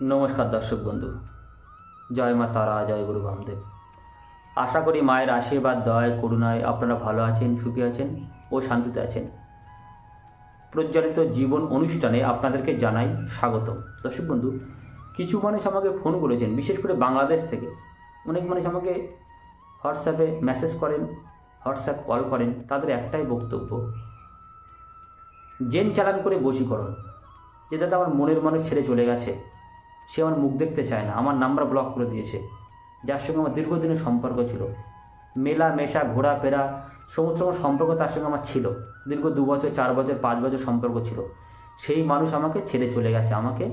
নমস্কার দর্শক বন্ধু। জয় মা তারা, জয় গুরু বামদেব। আশা করি মায়ের আশীর্বাদ দয় করুণায় আপনারা ভালো আছেন, সুখী আছেন ও শান্তিতে আছেন। প্রজ্বলিত জীবন অনুষ্ঠানে আপনাদেরকে জানাই স্বাগত দর্শক বন্ধু, কিছু মানুষ আমাকে ফোন করেছেন, বিশেষ করে বাংলাদেশ থেকে। অনেক মানুষ আমাকে হোয়াটসঅ্যাপে মেসেজ করেন, হোয়াটসঅ্যাপ কল করেন, তাদের একটাই বক্তব্য, জেন চালান করে বশীকরণ, যে দাদা আমার মনের মানুষ ছেড়ে চলে গেছে। সে আমার মুখ দেখতে চায় না, আমার নাম্বার ব্লক করে দিয়েছে। যার সঙ্গে আমার দীর্ঘদিনের সম্পর্ক ছিল। মেলা, মেশা ঘোরাফেরা সমস্ত রকম সম্পর্ক তার সঙ্গে আমার ছিল। দীর্ঘ দু বছর, চার বছর, পাঁচ বছর সম্পর্ক ছিল। সেই মানুষ আমাকে ছেড়ে চলে গেছে, আমাকে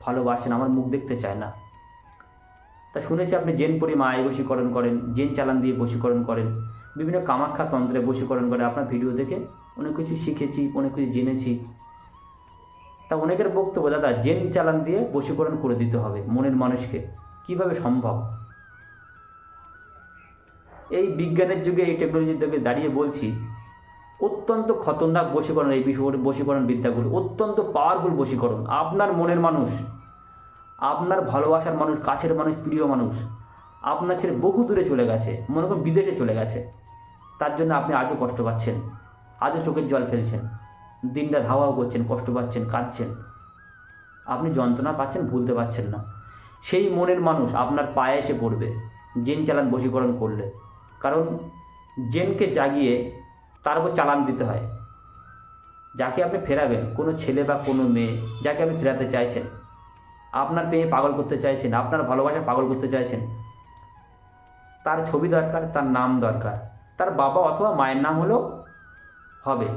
ভালোবাসেন আমার মুখ দেখতে চায় না। তা শুনেছি আপনি জেন পরি মায় বশীকরণ করেন, জেন চালান দিয়ে বশীকরণ করেন, বিভিন্ন কামাখ্যা তন্ত্রে বশীকরণ করে। আপনার ভিডিও দেখে অনেক কিছু শিখেছি, অনেক কিছু জেনেছি। তা অনেকের বক্তব্য, দাদা, জেন চালান দিয়ে বশীকরণ করে দিতে হবে মনের মানুষকে। কীভাবে সম্ভব? এই বিজ্ঞানের যুগে এই টেকনোলজির যুগে দাঁড়িয়ে বলছি, অত্যন্ত খতরনাক বশীকরণ, এই বিষয় বশীকরণ বিদ্যাগুলো, অত্যন্ত পাওয়ারফুল বশীকরণ। আপনার মনের মানুষ, আপনার ভালোবাসার মানুষ, কাছের মানুষ, প্রিয় মানুষ, আপনার ছেড়ে বহু দূরে চলে গেছে, মনে করুন বিদেশে চলে গেছে। তার জন্য আপনি আজও কষ্ট পাচ্ছেন, আজও চোখের জল ফেলছেন। দিনটা ধাওয়াও করছেন, কষ্ট পাচ্ছেন, কাঁদছেন। আপনি যন্ত্রণা পাচ্ছেন, ভুলতে পারছেন না। সেই মনের মানুষ আপনার পায়ে এসে পড়বে, জেন চালান, বশীকরণ করলে। কারণ জেনকে জাগিয়ে তার উপর চালান দিতে হয়। যাকে আপনি ফেরাবেন, কোনো ছেলে বা কোনো মেয়ে, যাকে আপনি ফেরাতে চাইছেন, আপনার পেয়ে পাগল করতে চাইছেন, আপনার ভালোবাসা পাগল করতে চাইছেন, তার ছবি দরকার, তার নাম দরকার, তার বাবা অথবা মায়ের নাম হলেও হবে।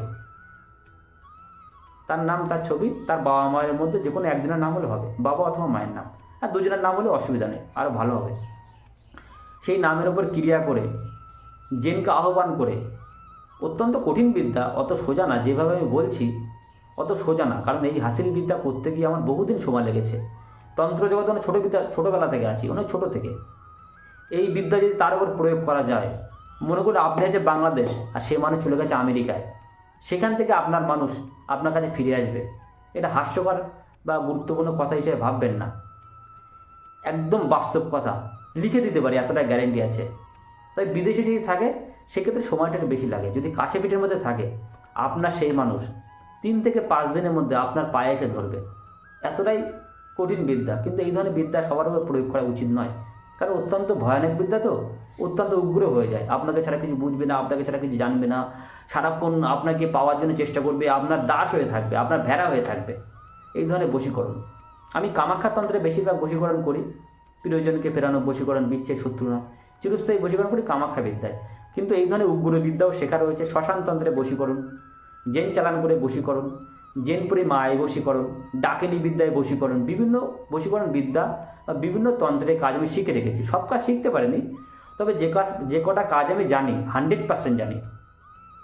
তার নাম, তার ছবি, তার বাবা মায়ের মধ্যে যে কোনো একজনের নাম হলে হবে, বাবা অথবা মায়ের নাম। আর দুজনের নাম হলে অসুবিধা নেই আরও ভালো হবে। সেই নামের ওপর ক্রিয়া করে, জেনকে আহ্বান করে, অত্যন্ত কঠিন বিদ্যা, অত সোজা না, যেভাবে আমি বলছি, অত সোজা না, কারণ এই হাসিল বিদ্যা করতে গিয়ে আমার বহুদিন সময় লেগেছে। তন্ত্র জগতে অনেক ছোটো বিদ্যা, ছোটোবেলা থেকে আছি, অনেক ছোটো থেকে। এই বিদ্যা যদি তার উপর প্রয়োগ করা যায়, মনে করুন আপনি আছে বাংলাদেশ, আর সে মানুষ চলে গেছে আমেরিকায় সেখান থেকে আপনার মানুষ আপনার কাছে ফিরে আসবে। এটা হাস্যকর বা গুরুত্বপূর্ণ কথা হিসেবে ভাববেন না। একদম বাস্তব কথা। লিখে দিতে পারি, এতটা গ্যারেন্টি আছে। তাই বিদেশে যদি থাকে, সেক্ষেত্রে সময়টা বেশি লাগে। যদি কাছে পিঠের মধ্যে থাকে, আপনার সেই মানুষ তিন থেকে পাঁচ দিনের মধ্যে আপনার পায়ে এসে ধরবে। এতটাই কঠিন বিদ্যা। কিন্তু এই ধরনের বিদ্যা সবার উপর প্রয়োগ করা উচিত নয়। কারণ অত্যন্ত ভয়ানক বিদ্যা তো, অত্যন্ত উগ্র হয়ে যায়। আপনাকে ছাড়া কিছু বুঝবে না, আপনাকে ছাড়া কিছু জানবে না। সারাক্ষণ আপনাকে পাওয়ার জন্য চেষ্টা করবে, আপনার দাস হয়ে থাকবে, আপনার ভেড়া হয়ে থাকবে। এই ধরনের বশীকরণ। আমি কামাখ্যাতন্ত্রে বেশিরভাগ বশীকরণ করি। প্রিয়জনকে ফেরানো বশীকরণ বিচ্ছে শত্রু না চিরস্থায়ী বশীকরণ করি কামাখ্যা বিদ্যায়। কিন্তু এই ধরনের উগ্র বিদ্যাও শেখা রয়েছে। শ্মশানতন্ত্রে বশীকরণ, জেন চালান করে বশীকরণ জেনপুরি মায় বশীকরণ ডাকেনি বিদ্যায় বশীকরণ, বিভিন্ন বশীকরণ বিদ্যা বা বিভিন্ন তন্ত্রের কাজ আমি শিখে রেখেছি। সব কাজ শিখতে পারিনি, তবে যে কাজ, যে কটা কাজ আমি জানি, হান্ড্রেড পার্সেন্ট জানি।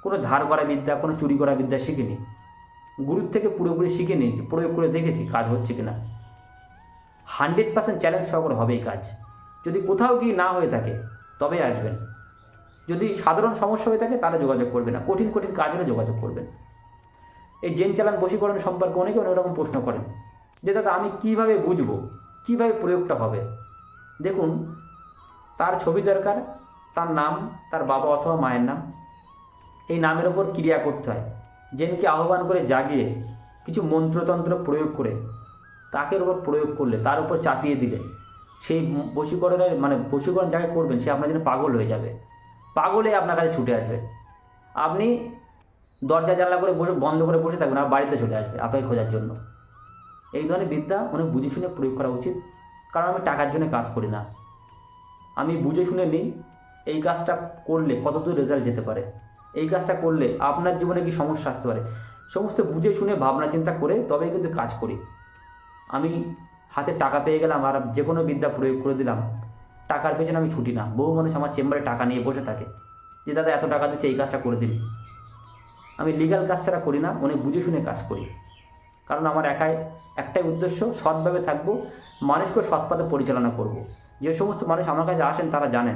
কোনো ধার করা বিদ্যা, কোনো চুরি করা বিদ্যা শিখিনি। গুরুর থেকে পুরোপুরি শিখে নিয়েছি, প্রয়োগ করে দেখেছি কাজ হচ্ছে কি না হান্ড্রেড পার্সেন্ট চ্যালেঞ্জ সহকারে হবে এই কাজ। যদি কোথাও কি না হয়ে থাকে তবে আসবেন। যদি সাধারণ সমস্যা হয়ে থাকে, তাহলে যোগাযোগ করবেন না। কঠিন কঠিন কাজ হলে যোগাযোগ করবেন। এই জেন চালান বশীকরণ সম্পর্কে অনেকে অনেক রকম প্রশ্ন করেন যে, দাদা, আমি কীভাবে বুঝব? কীভাবে প্রয়োগটা হবে? দেখুন, তার ছবি দরকার, তার নাম, তার বাবা অথবা মায়ের নাম। এই নামের ওপর ক্রিয়া করতে হয়। জেনকে আহ্বান করে জাগিয়ে কিছু মন্ত্রতন্ত্র প্রয়োগ করে, তাকে ওপর প্রয়োগ করলে, তার উপর চাপিয়ে দিলে, সেই বশীকরণের মানে বশীকরণ যাকে করবেন, সে আপনার জন্য পাগল হয়ে যাবে। পাগলে আপনার কাছে ছুটে আসবে। আপনি দরজা জানলা করে বসে, বন্ধ করে বসে থাকবেন আর বাড়িতে চলে আসবে আপনাকে খোঁজার জন্য। এই ধরনের বিদ্যা অনেক বুঝে শুনে প্রয়োগ করা উচিত, কারণ আমি টাকার জন্য কাজ করি না। আমি বুঝে শুনে নিই এই কাজটা করলে কতদূর রেজাল্ট যেতে পারে। এই কাজটা করলে আপনার জীবনে কি সমস্যা আসতে পারে? সমস্ত বুঝে শুনে, ভাবনা চিন্তা করে তবেই কিন্তু কাজ করি। আমি হাতে টাকা পেয়ে গেলাম আর যে কোনো বিদ্যা প্রয়োগ করে দিলাম, টাকার পেছনে আমি ছুটি না। বহু মানুষ আমার চেম্বারে টাকা নিয়ে বসে থাকে যে, দাদা, এত টাকা দিচ্ছে, এই কাজটা করে দিন আমি লিগ্যাল কাজ ছাড়া করি না, অনেক বুঝে শুনে কাজ করি। কারণ আমার একাই একটাই উদ্দেশ্য, সৎভাবে থাকব মানুষকে সৎপথে পরিচালনা করব। যে সমস্ত মানুষ আমার কাছে আসেন, তারা জানেন।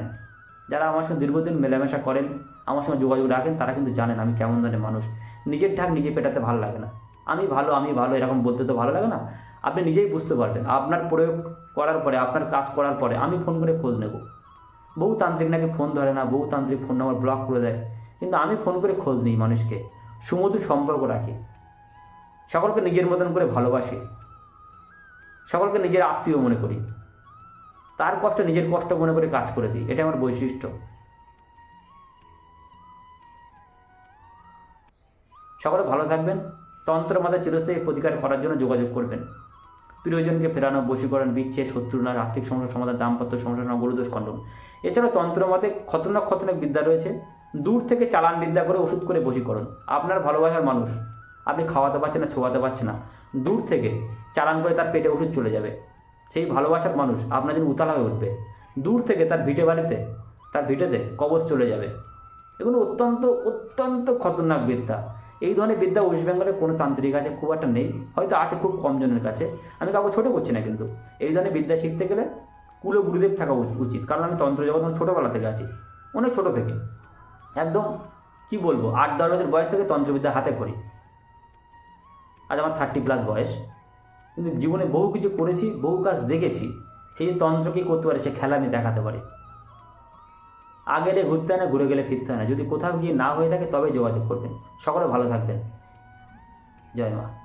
যারা আমার সঙ্গে দীর্ঘদিন মেলামেশা করেন, আমার সঙ্গে যোগাযোগ রাখেন, তারা কিন্তু জানেন আমি কেমন ধরনের মানুষ। নিজের ঢাক নিজে পেটাতে ভালো লাগে না। আমি ভালো আমি ভালো, এরকম বলতে তো ভালো লাগে না। আপনি নিজেই বুঝতে পারবেন, আপনার প্রয়োগ করার পরে, আপনার কাজ করার পরে আমি ফোন করে খোঁজ নেব। বহু তান্ত্রিক নাকি ফোন ধরে না, বহু তান্ত্রিক ফোন নাম্বার ব্লক করে দেয়। কিন্তু আমি ফোন করে খোঁজ নিই মানুষকে, সুমধু সম্পর্ক রাখি। সকলকে নিজের মতন করে ভালোবাসি। সকলকে নিজের আত্মীয় মনে করি। তার কষ্ট নিজের কষ্ট মনে করে কাজ করে দিই, এটা আমার বৈশিষ্ট্য। সকলে ভালো থাকবেন, তন্ত্র মাথায় চিরস্থায়ী প্রতিকার করার জন্য যোগাযোগ করবেন। প্রিয়জনকে ফেরানো, বশীকরণ বিচ্ছে শত্রুনার আর্থিক সমস্যার সমাধান, দাম্পত্য সমস্যা গুরুদোষ খণ্ডন এছাড়াও তন্ত্র মতে খতরনাক খতরনাক বিদ্যা রয়েছে। দূর থেকে চালান বিদ্যা করে ওষুধ করে বশীকরণ। আপনার ভালোবাসার মানুষ। আপনি খাওয়াতে পারছেন না, ছোঁয়াতে পারছেন না। দূর থেকে চালান করে তার পেটে ওষুধ চলে যাবে। সেই ভালোবাসার মানুষ আপনার জন্য উতালা হয়ে উঠবে। দূর থেকে তার ভিটে বাড়িতে, তার ভিটেতে কবচ চলে যাবে। এগুলো অত্যন্ত অত্যন্ত খতরনাক বিদ্যা। এই ধরনের বিদ্যা ওয়েস্ট বেঙ্গলের কোনো তান্ত্রিক আছে খুব একটা নেই। হয়তো আছে খুব কম জনের কাছে। আমি কাউকে ছোটো করছি না কিন্তু। এই ধরনের বিদ্যা শিখতে গেলে কুলো গুরুদেব থাকা উচ- উচিত। কারণ আমি তন্ত্র জগৎ ছোটোবেলা থেকে আছি। অনেক ছোটো থেকে। একদম কি বলব? আট দশ বছর বয়স থেকে তন্ত্রবিদ্যা হাতে করি। আজ আমার থার্টি প্লাস বয়স। কিন্তু জীবনে বহু কিছু করেছি, বহু কাজ দেখেছি। সেই যে তন্ত্র কী করতে পারে, সে খেলা আমি দেখাতে পারি। আগে ঘুরতে হয় না, ঘুরে গেলে ফিরতে হয় না। যদি কোথাও গিয়ে না হয়ে থাকে তবে যোগাযোগ করবেন। সকলে ভালো থাকবেন। জয় মা।